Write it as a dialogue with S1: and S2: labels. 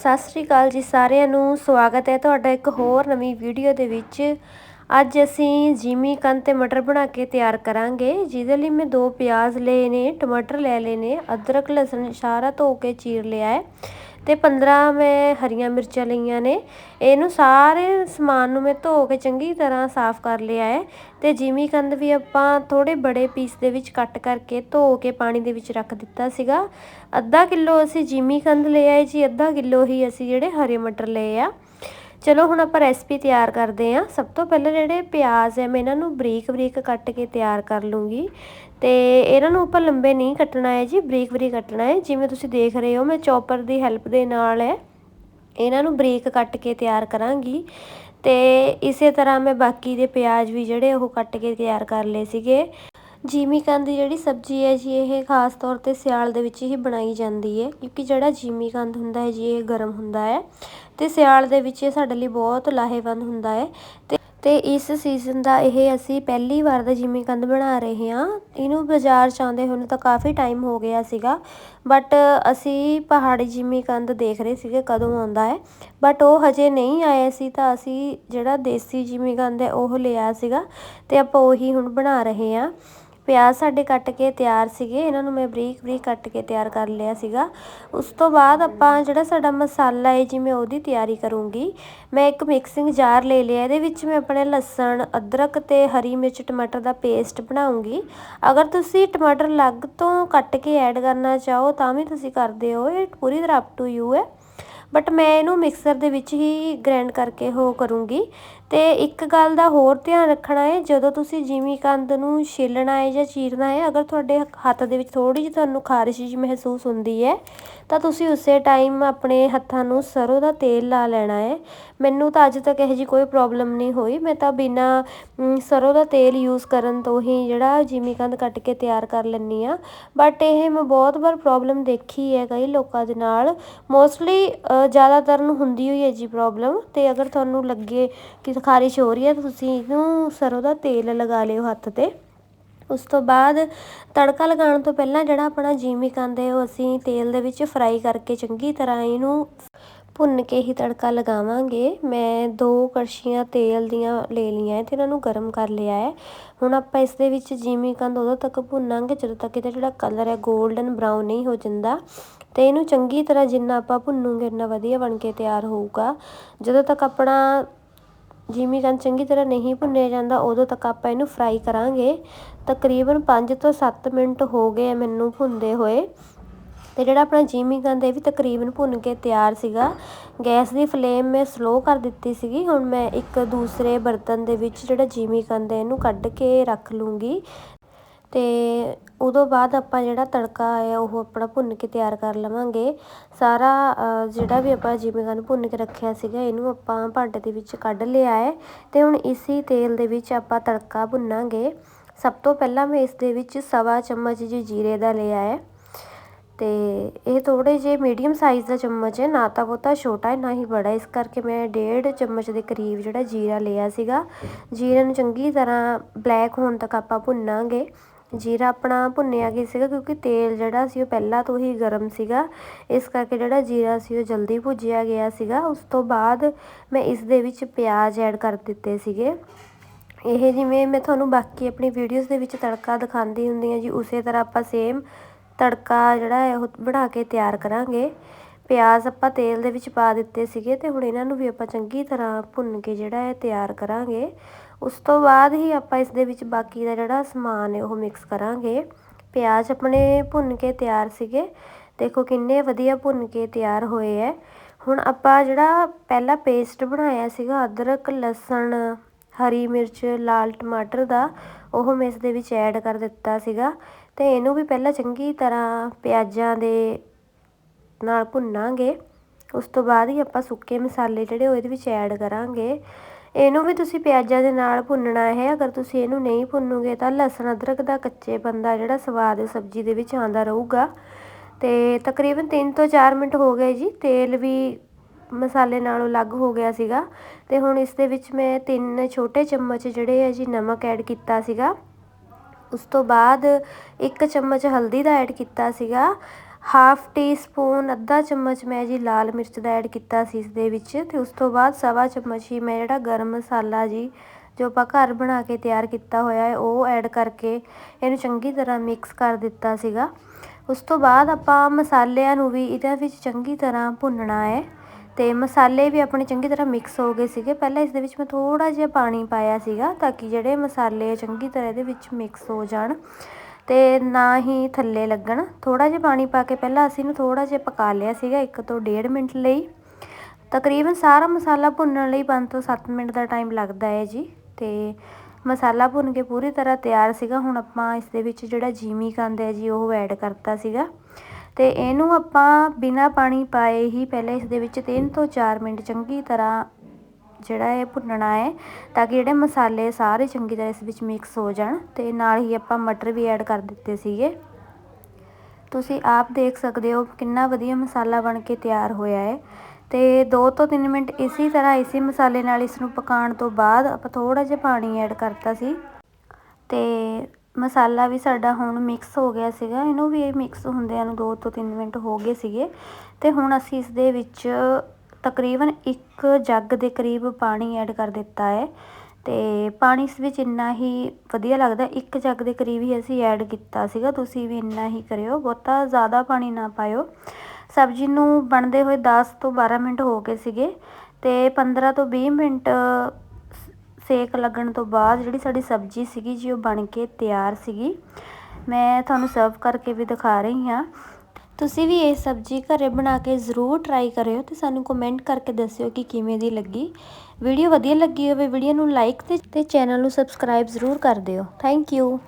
S1: ਸਤਿ ਸ੍ਰੀ ਅਕਾਲ ਜੀ ਸਾਰਿਆਂ ਨੂੰ, ਸਵਾਗਤ ਹੈ ਤੁਹਾਡਾ ਇੱਕ ਹੋਰ ਨਵੀਂ ਵੀਡੀਓ ਦੇ ਵਿੱਚ। ਅੱਜ ਅਸੀਂ ਜੀਮੀ ਕੰਨ ਤੇ ਮਟਰ ਬਣਾ ਕੇ ਤਿਆਰ ਕਰਾਂਗੇ, ਜਿਹਦੇ ਲਈ ਮੈਂ ਦੋ ਪਿਆਜ਼ ਲਏ ਨੇ, ਟਮਾਟਰ ਲੈ ਲਏ ਨੇ, ਅਦਰਕ, ਲਸਣ, ਸਾਰਾ ਧੋ ਕੇ ਚੀਰ ਲਿਆ ਹੈ। ਅਤੇ ਪੰਦਰਾਂ ਮੈਂ ਹਰੀਆਂ ਮਿਰਚਾਂ ਲਈਆਂ ਨੇ। ਇਹਨੂੰ ਸਾਰੇ ਸਮਾਨ ਨੂੰ ਮੈਂ ਧੋ ਕੇ ਚੰਗੀ ਤਰ੍ਹਾਂ ਸਾਫ਼ ਕਰ ਲਿਆ ਹੈ ਅਤੇ ਜੀਮੀ ਕੰਦ ਵੀ ਆਪਾਂ ਥੋੜ੍ਹੇ ਬੜੇ ਪੀਸ ਦੇ ਵਿੱਚ ਕੱਟ ਕਰਕੇ ਧੋ ਕੇ ਪਾਣੀ ਦੇ ਵਿੱਚ ਰੱਖ ਦਿੱਤਾ ਸੀਗਾ। ਅੱਧਾ ਕਿਲੋ ਅਸੀਂ ਜੀਮੀ ਕੰਦ ਲਿਆ ਹੈ ਜੀ, ਅੱਧਾ ਕਿਲੋ ਹੀ ਅਸੀਂ ਜਿਹੜੇ ਹਰੇ ਮਟਰ ਲਏ ਆ। ਚਲੋ ਹੁਣ ਆਪਾਂ ਰੈਸਪੀ ਤਿਆਰ ਕਰਦੇ ਆਂ ਸਭ ਤੋਂ ਪਹਿਲਾਂ ਜਿਹੜੇ ਪਿਆਜ਼ ਐ ਮੈਂ ਇਹਨਾਂ ਨੂੰ ਬਰੀਕ ਬਰੀਕ ਕੱਟ ਕੇ ਤਿਆਰ ਕਰ ਲੂੰਗੀ। ਤੇ ਇਹਨਾਂ ਨੂੰ ਆਪਾਂ ਲੰਬੇ ਨਹੀਂ ਕੱਟਣਾ ਹੈ ਜੀ, ਬਰੀਕ ਬਰੀਕ ਕੱਟਣਾ ਹੈ। ਜਿਵੇਂ ਤੁਸੀਂ ਦੇਖ ਰਹੇ ਹੋ, ਮੈਂ ਚੌਪਰ ਦੀ ਹੈਲਪ ਦੇ ਨਾਲ ਹੈ, ਇਹਨਾਂ ਨੂੰ ਬਰੀਕ ਕੱਟ ਕੇ ਤਿਆਰ ਕਰਾਂਗੀ। ਤੇ ਇਸੇ ਤਰ੍ਹਾਂ ਮੈਂ ਬਾਕੀ ਦੇ ਪਿਆਜ਼ ਵੀ ਜਿਹੜੇ ਉਹ ਕੱਟ ਕੇ ਤਿਆਰ ਕਰ ਲਏ ਸੀਗੇ। ਜੀਮੀ ਕੰਦ ਦੀ ਜਿਹੜੀ ਸਬਜ਼ੀ ਹੈ ਜੀ, ਇਹ ਖਾਸ ਤੌਰ ਤੇ ਸਿਆਲ ਦੇ ਵਿੱਚ ਹੀ ਬਣਾਈ ਜਾਂਦੀ ਹੈ, ਕਿਉਂਕਿ ਜਿਹੜਾ ਜੀਮੀ ਕੰਦ ਹੁੰਦਾ ਹੈ ਜੀ, ਇਹ ਗਰਮ ਹੁੰਦਾ ਹੈ ਤੇ ਸਿਆਲ ਦੇ ਵਿੱਚ ਇਹ ਸਾਡੇ ਲਈ ਬਹੁਤ ਲਾਹੇਵੰਦ ਹੁੰਦਾ ਹੈ ਤੇ ਤੇ ਇਸ ਸੀਜ਼ਨ ਦਾ ਇਹ ਅਸੀਂ ਪਹਿਲੀ ਵਾਰ ਦਾ ਜਿਮੀ ਕੰਦ ਬਣਾ ਰਹੇ ਹਾਂ। ਇਹਨੂੰ ਬਾਜ਼ਾਰ ਚ ਆਉਂਦੇ ਹੋਣ ਤਾਂ ਕਾਫੀ ਟਾਈਮ ਹੋ ਗਿਆ ਸੀਗਾ ਬਟ ਅਸੀਂ ਪਹਾੜੀ ਜਿਮੀ ਕੰਦ ਦੇਖ ਰਹੇ ਸੀਗੇ ਕਦੋਂ ਆਉਂਦਾ ਹੈ ਬਟ ਉਹ ਹਜੇ ਨਹੀਂ ਆਇਆ ਸੀ ਤਾਂ ਅਸੀਂ ਜਿਹੜਾ ਦੇਸੀ ਜਿਮੀ ਕੰਦ ਹੈ ਉਹ ਲਿਆ ਸੀਗਾ ਤੇ ਆਪਾਂ ਉਹੀ ਹੁਣ ਬਣਾ ਰਹੇ ਹਾਂ। ਪਿਆਜ਼ ਸਾਡੇ ਕੱਟ ਕੇ ਤਿਆਰ ਸੀਗੇ, ਇਹਨਾਂ ਨੂੰ ਮੈਂ ਬਰੀਕ ਬਰੀਕ ਕੱਟ ਕੇ ਤਿਆਰ ਕਰ ਲਿਆ ਸੀਗਾ। ਉਸ ਤੋਂ ਬਾਅਦ ਆਪਾਂ ਜਿਹੜਾ ਸਾਡਾ ਮਸਾਲਾ ਹੈ, ਜਿਵੇਂ ਉਹਦੀ ਤਿਆਰੀ ਕਰੂੰਗੀ, ਮੈਂ ਇੱਕ ਮਿਕਸਿੰਗ ਜਾਰ ਲੈ ਲਿਆ, ਇਹਦੇ ਵਿੱਚ ਮੈਂ ਆਪਣੇ ਲਸਣ, ਅਦਰਕ ਤੇ ਹਰੀ ਮਿਰਚ, ਟਮਾਟਰ ਦਾ ਪੇਸਟ ਬਣਾਉਂਗੀ। ਅਗਰ ਤੁਸੀਂ ਟਮਾਟਰ ਅਲੱਗ ਤੋਂ ਕੱਟ ਕੇ ਐਡ ਕਰਨਾ ਚਾਹੋ, ਤਾਂ ਵੀ ਤੁਸੀਂ ਕਰਦੇ ਹੋ, ਇਹ ਪੂਰੀ ਤਰ੍ਹਾਂ ਅਪ ਟੂ ਯੂ ਹੈ। ਬਟ ਮੈਂ ਇਹਨੂੰ ਮਿਕਸਰ ਦੇ ਵਿੱਚ ਹੀ ਗ੍ਰਾਈਂਡ ਕਰਕੇ ਹੋ ਕਰੂੰਗੀ। ਅਤੇ ਇੱਕ ਗੱਲ ਦਾ ਹੋਰ ਧਿਆਨ ਰੱਖਣਾ ਹੈ, ਜਦੋਂ ਤੁਸੀਂ ਜਿਮੀ ਕੰਦ ਨੂੰ ਛਿੱਲਣਾ ਹੈ ਜਾਂ ਚੀਰਨਾ ਹੈ, ਅਗਰ ਤੁਹਾਡੇ ਹੱਥ ਦੇ ਵਿੱਚ ਥੋੜ੍ਹੀ ਜਿਹੀ ਤੁਹਾਨੂੰ ਖਾਰਿਸ਼ ਜਿਹੀ ਮਹਿਸੂਸ ਹੁੰਦੀ ਹੈ, ਤਾਂ ਤੁਸੀਂ ਉਸੇ ਟਾਈਮ ਆਪਣੇ ਹੱਥਾਂ ਨੂੰ ਸਰ੍ਹੋਂ ਦਾ ਤੇਲ ਲਾ ਲੈਣਾ ਹੈ। ਮੈਨੂੰ ਤਾਂ ਅੱਜ ਤੱਕ ਇਹੋ ਜਿਹੀ ਕੋਈ ਪ੍ਰੋਬਲਮ ਨਹੀਂ ਹੋਈ। ਮੈਂ ਤਾਂ ਬਿਨਾਂ ਸਰ੍ਹੋਂ ਦਾ ਤੇਲ ਯੂਜ਼ ਕਰਨ ਤੋਂ ਹੀ ਜਿਹੜਾ ਜਿਮੀ ਕੰਦ ਕੱਟ ਕੇ ਤਿਆਰ ਕਰ ਲੈਂਦੀ ਹਾਂ। ਬਟ ਇਹ ਮੈਂ ਬਹੁਤ ਵਾਰ ਪ੍ਰੋਬਲਮ ਦੇਖੀ ਹੈ ਕਈ ਲੋਕਾਂ ਦੇ ਨਾਲ। ਮੋਸਟਲੀ ਜ਼ਿਆਦਾਤਰ ਨੂੰ ਹੁੰਦੀ ਹੋਈ ਹੈ ਜੀ ਪ੍ਰੋਬਲਮ। ਅਤੇ ਅਗਰ ਤੁਹਾਨੂੰ ਲੱਗੇ ਕਿ ਖਾਰਿਸ਼ ਹੋ ਰਹੀ ਹੈ, ਤੁਸੀਂ ਇਹਨੂੰ ਸਰੋਂ ਦਾ ਤੇਲ ਲਗਾ ਲਿਓ ਹੱਥ ਤੇ। ਉਸ ਤੋਂ ਬਾਅਦ ਤੜਕਾ ਲਗਾਉਣ ਤੋਂ ਪਹਿਲਾਂ ਜਿਹੜਾ ਆਪਣਾ ਜੀਮੀ ਕੰਦੇ ਉਹ ਅਸੀਂ ਤੇਲ ਦੇ ਵਿੱਚ ਫਰਾਈ ਕਰਕੇ ਚੰਗੀ ਤਰ੍ਹਾਂ ਇਹਨੂੰ ਭੁੰਨ ਕੇ ਹੀ ਤੜਕਾ ਲਗਾਵਾਂਗੇ। ਮੈਂ ਦੋ ਕੜਛੀਆਂ ਤੇਲ ਦੀਆਂ ਲੈ ਲਈਆਂ ਤੇ ਇਹਨਾਂ ਨੂੰ ਗਰਮ ਕਰ ਲਿਆ ਹੈ। ਹੁਣ ਆਪਾਂ ਇਸ ਦੇ ਵਿੱਚ ਜੀਮੀ ਕੰਦ ਉਦੋਂ ਤੱਕ ਭੁੰਨਾਂਗੇ ਜਦੋਂ ਤੱਕ ਇਹਦਾ ਜਿਹੜਾ ਕਲਰ ਹੈ 골ਡਨ ਬਰਾਊਨ ਨਹੀਂ ਹੋ ਜਾਂਦਾ। ਤੇ ਇਹਨੂੰ ਚੰਗੀ ਤਰ੍ਹਾਂ ਜਿੰਨਾ ਆਪਾਂ ਭੁੰਨੂਗੇ ਉਨਾ ਵਧੀਆ ਬਣ ਕੇ ਤਿਆਰ ਹੋਊਗਾ। ਜਦੋਂ ਤੱਕ ਆਪਣਾ ਜਿਮੀ ਕੰਦ ਚੰਗੀ ਤਰ੍ਹਾਂ ਨਹੀਂ ਭੁੰਨਿਆ ਜਾਂਦਾ, ਉਦੋਂ ਤੱਕ ਆਪਾਂ ਇਹਨੂੰ ਫਰਾਈ ਕਰਾਂਗੇ। ਤਕਰੀਬਨ 5 ਤੋਂ 7 ਮਿੰਟ ਹੋ ਗਏ ਮੈਨੂੰ ਭੁੰਦੇ ਹੋਏ। ਤੇ ਜਿਹੜਾ ਆਪਣਾ ਜੀਮੀ ਕੰਦ ਇਹ ਵੀ ਤਕਰੀਬਨ ਭੁੰਨ ਕੇ ਤਿਆਰ ਸੀਗਾ। ਗੈਸ ਦੀ ਫਲੇਮ ਮੈਂ ਸਲੋ ਕਰ ਦਿੱਤੀ ਸੀਗੀ। ਹੁਣ ਮੈਂ ਇੱਕ ਦੂਸਰੇ ਬਰਤਨ ਦੇ ਵਿੱਚ ਜਿਹੜਾ ਜੀਮੀ ਕੰਦ ਹੈ ਇਹਨੂੰ ਕੱਢ ਕੇ ਰੱਖ ਲੂੰਗੀ। ਤੇ ਉਦੋਂ ਬਾਅਦ ਆਪਾਂ ਜਿਹੜਾ ਤੜਕਾ ਹੈ ਉਹ ਆਪਣਾ ਭੁੰਨ ਕੇ ਤਿਆਰ ਕਰ ਲਵਾਂਗੇ। ਸਾਰਾ ਜਿਹੜਾ ਵੀ ਆਪਾਂ ਜਿਵੇਂ ਕੰਨ ਭੁੰਨ ਕੇ ਰੱਖਿਆ ਸੀਗਾ, ਇਹਨੂੰ ਆਪਾਂ ਭਾਂਡੇ ਦੇ ਵਿੱਚ ਕੱਢ ਲਿਆ ਹੈ ਤੇ ਹੁਣ ਇਸੇ ਤੇਲ ਦੇ ਵਿੱਚ ਆਪਾਂ ਤੜਕਾ ਭੁੰਨਾਂਗੇ। ਸਭ ਤੋਂ ਪਹਿਲਾਂ ਮੈਂ ਇਸ ਦੇ ਵਿੱਚ ਸਵਾ ਚਮਚ ਜੀ ਜੀਰੇ ਦਾ ਲਿਆ ਹੈ ਤੇ ਇਹ ਥੋੜੇ ਜੇ ਮੀਡੀਅਮ ਸਾਈਜ਼ ਦਾ ਚਮਚ ਹੈ, ਨਾ ਤਾਂ ਬਹੁਤਾ ਛੋਟਾ ਹੈ, ਨਾ ਹੀ ਬੜਾ ਇਸ ਕਰਕੇ ਮੈਂ ਡੇਢ ਚਮਚ ਦੇ ਕਰੀਬ ਜਿਹੜਾ ਜੀਰਾ ਲਿਆ ਸੀਗਾ। ਜੀਰੇ ਨੂੰ ਚੰਗੀ ਤਰ੍ਹਾਂ ਬਲੈਕ ਹੋਣ ਤੱਕ ਆਪਾਂ ਭੁੰਨਾਂਗੇ। ਜੀਰਾ ਆਪਣਾ ਭੁੰਨਿਆ ਗਿਆ ਸੀਗਾ ਕਿਉਂਕਿ ਤੇਲ ਜਿਹੜਾ ਸੀ ਉਹ ਪਹਿਲਾਂ ਤੋਂ ਹੀ ਗਰਮ ਸੀਗਾ। ਇਸ ਕਰਕੇ ਜਿਹੜਾ ਜੀਰਾ ਸੀ ਉਹ ਜਲਦੀ ਭੁੱਜਿਆ ਗਿਆ ਸੀਗਾ। ਉਸ ਤੋਂ ਬਾਅਦ ਮੈਂ ਇਸ ਦੇ ਵਿੱਚ ਪਿਆਜ਼ ਐਡ ਕਰ ਦਿੱਤੇ ਸੀਗੇ। ਇਹ ਜਿਵੇਂ ਮੈਂ ਤੁਹਾਨੂੰ ਬਾਕੀ ਆਪਣੀ ਵੀਡੀਓਜ਼ ਦੇ ਵਿੱਚ ਤੜਕਾ ਦਿਖਾਉਂਦੀ ਹੁੰਦੀ ਹਾਂ ਜੀ, ਉਸੇ ਤਰ੍ਹਾਂ ਆਪਾਂ ਸੇਮ ਤੜਕਾ ਜਿਹੜਾ ਹੈ ਉਹ ਬਣਾ ਕੇ ਤਿਆਰ ਕਰਾਂਗੇ। ਪਿਆਜ਼ ਆਪਾਂ ਤੇਲ ਦੇ ਵਿੱਚ ਪਾ ਦਿੱਤੇ ਸੀਗੇ ਤੇ ਹੁਣ ਇਹਨਾਂ ਨੂੰ ਵੀ ਆਪਾਂ ਚੰਗੀ ਤਰ੍ਹਾਂ ਭੁੰਨ ਕੇ ਜਿਹੜਾ ਹੈ ਤਿਆਰ ਕਰਾਂਗੇ। ਉਸ ਤੋਂ ਬਾਅਦ ਹੀ ਆਪਾਂ ਇਸ ਦੇ ਵਿੱਚ ਬਾਕੀ ਦਾ ਜਿਹੜਾ ਸਮਾਨ ਹੈ, ਉਹ ਮਿਕਸ ਕਰਾਂਗੇ। ਪਿਆਜ਼ ਆਪਣੇ ਭੁੰਨ ਕੇ ਤਿਆਰ ਸੀਗੇ। ਦੇਖੋ ਕਿੰਨੇ ਵਧੀਆ ਭੁੰਨ ਕੇ ਤਿਆਰ ਹੋਏ ਐ ਹੁਣ ਆਪਾਂ ਜਿਹੜਾ ਪਹਿਲਾ ਪੇਸਟ ਬਣਾਇਆ ਸੀਗਾ, ਅਦਰਕ, ਲਸਣ, ਹਰੀ ਮਿਰਚ, ਲਾਲ ਟਮਾਟਰ ਦਾ, ਉਹ ਮੈਂ ਇਸ ਦੇ ਵਿੱਚ ਐਡ ਕਰ ਦਿੱਤਾ ਸੀਗਾ। ਤੇ ਇਹਨੂੰ ਵੀ ਪਹਿਲਾਂ ਚੰਗੀ ਤਰ੍ਹਾਂ ਪਿਆਜ਼ਾਂ ਦੇ ਨਾਲ ਭੁੰਨਾਂਗੇ। ਉਸ ਤੋਂ ਬਾਅਦ ਹੀ ਆਪਾਂ ਸੁੱਕੇ ਮਸਾਲੇ ਜਿਹੜੇ ਉਹ ਇਹਦੇ ਵਿੱਚ ਐਡ ਕਰਾਂਗੇ। ਇਹਨੂੰ ਵੀ ਤੁਸੀਂ ਪਿਆਜ਼ਾਂ ਦੇ ਨਾਲ ਭੁੰਨਣਾ ਹੈ ਅਗਰ ਤੁਸੀਂ ਇਹਨੂੰ ਨਹੀਂ ਭੁੰਨੋਗੇ ਤਾਂ ਲਸਣ ਅਦਰਕ ਦਾ ਕੱਚੇ ਬੰਦਾ ਜਿਹੜਾ ਸਵਾਦ ਸਬਜ਼ੀ ਦੇ ਵਿੱਚ ਆਂਦਾ ਰਹੂਗਾ। ਤੇ ਤਕਰੀਬਨ 3 ਤੋਂ 4 ਮਿੰਟ ਹੋ ਗਏ ਜੀ, ਤੇਲ ਵੀ ਮਸਾਲੇ ਨਾਲੋਂ ਅਲੱਗ ਹੋ ਗਿਆ ਸੀਗਾ। ਤੇ ਹੁਣ ਇਸ ਦੇ ਵਿੱਚ ਮੈਂ ਤਿੰਨ ਛੋਟੇ ਚਮਚ ਜਿਹੜੇ ਆ ਜੀ, ਨਮਕ ਐਡ ਕੀਤਾ ਸੀਗਾ। ਉਸ ਤੋਂ ਬਾਅਦ ਇੱਕ ਚਮਚ ਹਲਦੀ ਦਾ ਐਡ ਕੀਤਾ ਸੀਗਾ। ਹਾਫ ਟੀ ਸਪੂਨ ਅੱਧਾ ਚਮਚ ਮੈਂ ਜੀ ਲਾਲ ਮਿਰਚ ਦਾ ਐਡ ਕੀਤਾ ਸੀ ਇਸ ਦੇ ਵਿੱਚ ਤੇ ਉਸ ਤੋਂ ਬਾਅਦ ਸਵਾ ਚਮਚ ਹੀ ਮੈਂ ਜਿਹੜਾ ਗਰਮ ਮਸਾਲਾ ਜੀ ਜੋ ਆਪਾਂ ਘਰ ਬਣਾ ਕੇ ਤਿਆਰ ਕੀਤਾ ਹੋਇਆ ਹੈ, ਉਹ ਐਡ ਕਰਕੇ ਇਹਨੂੰ ਚੰਗੀ ਤਰ੍ਹਾਂ ਮਿਕਸ ਕਰ ਦਿੱਤਾ ਸੀਗਾ। ਉਸ ਤੋਂ ਬਾਅਦ ਆਪਾਂ ਮਸਾਲਿਆਂ ਨੂੰ ਵੀ ਇਹਦੇ ਵਿੱਚ ਚੰਗੀ ਤਰ੍ਹਾਂ ਭੁੰਨਣਾ ਹੈ ਤੇ ਮਸਾਲੇ ਵੀ ਆਪਣੇ ਚੰਗੀ ਤਰ੍ਹਾਂ ਮਿਕਸ ਹੋ ਗਏ ਸੀਗੇ। ਪਹਿਲਾਂ ਇਸ ਦੇ ਵਿੱਚ ਮੈਂ ਥੋੜਾ ਜਿਹਾ ਪਾਣੀ ਪਾਇਆ ਸੀਗਾ ਤਾਂ ਕਿ ਜਿਹੜੇ ਮਸਾਲੇ ਚੰਗੀ ਤਰ੍ਹਾਂ ਇਹਦੇ ਵਿੱਚ ਮਿਕਸ ਹੋ ਜਾਣ। ਤੇ ਨਾ ਹੀ ਥੱਲੇ ਲੱਗਣ। ਥੋੜਾ ਜਿਹਾ ਪਾਣੀ ਪਾ ਕੇ ਪਹਿਲਾਂ ਅਸੀਂ ਇਹਨੂੰ ਥੋੜਾ ਜਿਹਾ ਪਕਾ ਲਿਆ ਸੀਗਾ 1 ਤੋਂ 1.5 ਮਿੰਟ ਲਈ। ਤਕਰੀਬਨ ਸਾਰਾ ਮਸਾਲਾ ਭੁੰਨਣ ਲਈ 5 ਤੋਂ 7 ਮਿੰਟ ਦਾ ਟਾਈਮ ਲੱਗਦਾ ਹੈ ਜੀ। ਤੇ ਮਸਾਲਾ ਭੁੰਨ ਕੇ ਪੂਰੀ ਤਰ੍ਹਾਂ ਤਿਆਰ ਸੀਗਾ। ਹੁਣ ਆਪਾਂ ਇਸ ਦੇ ਵਿੱਚ ਜਿਹੜਾ ਜੀਮੀ ਕੰਦ ਹੈ ਜੀ, ਉਹ ਐਡ ਕਰਤਾ ਸੀਗਾ। ਤੇ ਇਹਨੂੰ ਆਪਾਂ ਬਿਨਾ ਪਾਣੀ ਪਾਏ ਹੀ ਪਹਿਲੇ ਇਸ ਦੇ ਵਿੱਚ 3 ਤੋਂ 4 ਮਿੰਟ ਚੰਗੀ ਤਰ੍ਹਾਂ ਜਿਹੜਾ ਇਹ ਭੁੰਨਣਾ ਹੈ, ਤਾਂ ਕਿ ਜਿਹੜੇ ਮਸਾਲੇ ਸਾਰੇ ਚੰਗੀ ਤਰ੍ਹਾਂ ਇਸ ਵਿੱਚ ਮਿਕਸ ਹੋ ਜਾਣ ਤੇ ਨਾਲ ਹੀ ਆਪਾਂ ਮਟਰ ਵੀ ਐਡ ਕਰ ਦਿੱਤੇ ਸੀਗੇ। ਤੁਸੀਂ ਆਪ ਦੇਖ ਸਕਦੇ ਹੋ ਕਿੰਨਾ ਵਧੀਆ ਮਸਾਲਾ ਬਣ ਕੇ ਤਿਆਰ ਹੋਇਆ ਹੈ। ਤੇ 2 ਤੋਂ 3 ਮਿੰਟ ਇਸੇ ਤਰ੍ਹਾਂ ਇਸੇ ਮਸਾਲੇ ਨਾਲ ਇਸ ਨੂੰ ਪਕਾਉਣ ਤੋਂ ਬਾਅਦ ਆਪਾਂ ਥੋੜਾ ਜਿਹਾ ਪਾਣੀ ਐਡ ਕਰਤਾ ਸੀ। ਤੇ ਮਸਾਲਾ ਵੀ ਸਾਡਾ ਹੁਣ ਮਿਕਸ ਹੋ ਗਿਆ ਸੀਗਾ, ਇਹਨੂੰ ਵੀ ਮਿਕਸ ਹੁੰਦਿਆਂ ਨੂੰ 2 ਤੋਂ 3 ਮਿੰਟ ਹੋ ਗਏ ਸੀਗੇ। ਤੇ ਹੁਣ ਅਸੀਂ ਇਸ ਦੇ ਵਿੱਚ ਤਕਰੀਬਨ ਇੱਕ ਜੱਗ ਦੇ ਕਰੀਬ ਪਾਣੀ ਐਡ ਕਰ ਦਿੱਤਾ ਹੈ ਤੇ ਪਾਣੀ ਇਸ ਵਿੱਚ ਇੰਨਾ ਹੀ ਵਧੀਆ ਲੱਗਦਾ, ਇੱਕ ਜੱਗ ਦੇ ਕਰੀਬ ਹੀ ਅਸੀਂ ਐਡ ਕੀਤਾ ਸੀਗਾ, ਤੁਸੀਂ ਵੀ ਇੰਨਾ ਹੀ ਕਰਿਓ, ਬਹੁਤਾ ਜ਼ਿਆਦਾ ਪਾਣੀ ਨਾ ਪਾਇਓ। ਸਬਜ਼ੀ ਨੂੰ ਬਣਦੇ ਹੋਏ 10 ਤੋਂ 12 ਮਿੰਟ ਹੋ ਗਏ ਸੀਗੇ ਤੇ 15 ਤੋਂ 20 ਮਿੰਟ ਸੇਕ ਲੱਗਣ ਤੋਂ ਬਾਅਦ ਜਿਹੜੀ ਸਾਡੀ ਸਬਜ਼ੀ ਸੀਗੀ ਜੀ ਉਹ ਬਣ ਕੇ ਤਿਆਰ ਸੀਗੀ। ਮੈਂ ਤੁਹਾਨੂੰ ਸਰਵ ਕਰਕੇ ਵੀ ਦਿਖਾ ਰਹੀ ਹਾਂ। ਤੁਸੀਂ ਵੀ ਇਹ ਸਬਜ਼ੀ ਘਰੇ ਬਣਾ ਕੇ ਜ਼ਰੂਰ ਟਰਾਈ ਕਰਿਓ ਤੇ ਸਾਨੂੰ ਕਮੈਂਟ ਕਰਕੇ ਦੱਸਿਓ ਕਿ ਕਿਵੇਂ ਦੀ ਲੱਗੀ। ਵੀਡੀਓ ਵਧੀਆ ਲੱਗੀ ਹੋਵੇ, ਵੀਡੀਓ ਨੂੰ ਲਾਈਕ ਤੇ ਚੈਨਲ ਨੂੰ ਸਬਸਕ੍ਰਾਈਬ ਜ਼ਰੂਰ ਕਰ ਦਿਓ। Thank you